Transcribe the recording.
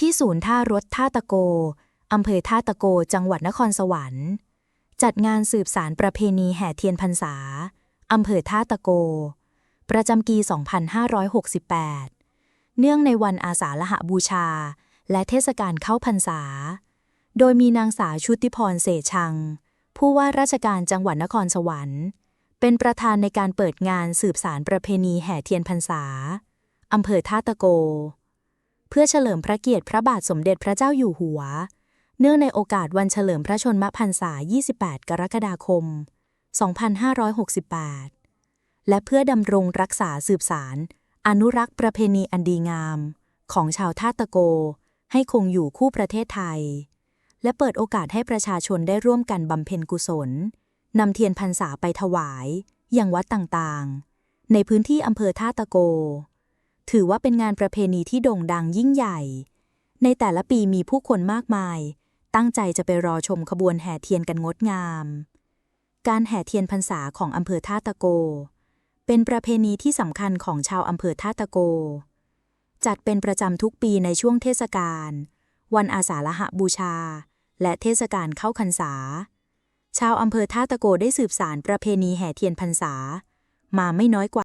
ที่ศูนย์ท่ารถท่าตะโก อำเภอท่าตะโก จังหวัดนครสวรรค์ จัดงานสืบสารประเพณีแห่เทียนพรรษา อำเภอท่าตะโก ประจำปี 2568 เนื่องในวันอาสาฬหบูชา และเทศกาลเข้าพรรษา โดยมีนางสาวชุติพรเสชัง ผู้ว่าราชการจังหวัดนครสวรรค์ เป็นประธานในการเปิดงานสืบสารประเพณีแห่เทียนพรรษา อำเภอท่าตะโก เพื่อเฉลิมพระเกียรติพระบาทสมเด็จพระเจ้าอยู่หัว เนื่องในโอกาสวันเฉลิมพระชนมพรรษา 28 กรกฎาคม 2568 และเพื่อดำรงรักษาสืบสาร อนุรักษ์ประเพณีอันดีงาม ของชาวท่าตะโก ให้คงอยู่คู่ประเทศไทย และเปิดโอกาสให้ประชาชนได้ร่วมกันบำเพ็ญกุศลนำเทียนพรรษาไปถวายยังวัดต่างๆ ในพื้นที่อำเภอท่าตะโก ถือว่าเป็นงานประเพณีที่โด่งดังยิ่งใหญ่ ในแต่ละปีมีผู้คนมากมาย ตั้งใจจะไปรอชมขบวนแห่เทียนกันงดงาม การแห่เทียนพรรษาของอำเภอท่าตะโก เป็นประเพณีที่สำคัญของชาวอำเภอท่าตะโก จัดเป็นประจำทุกปีในช่วงเทศกาล วันอาสาฬหบูชา และเทศกาลเข้าพรรษา ชาวอำเภอท่าตะโกได้สืบสารประเพณีแห่เทียนพรรษา มาไม่น้อยกว่า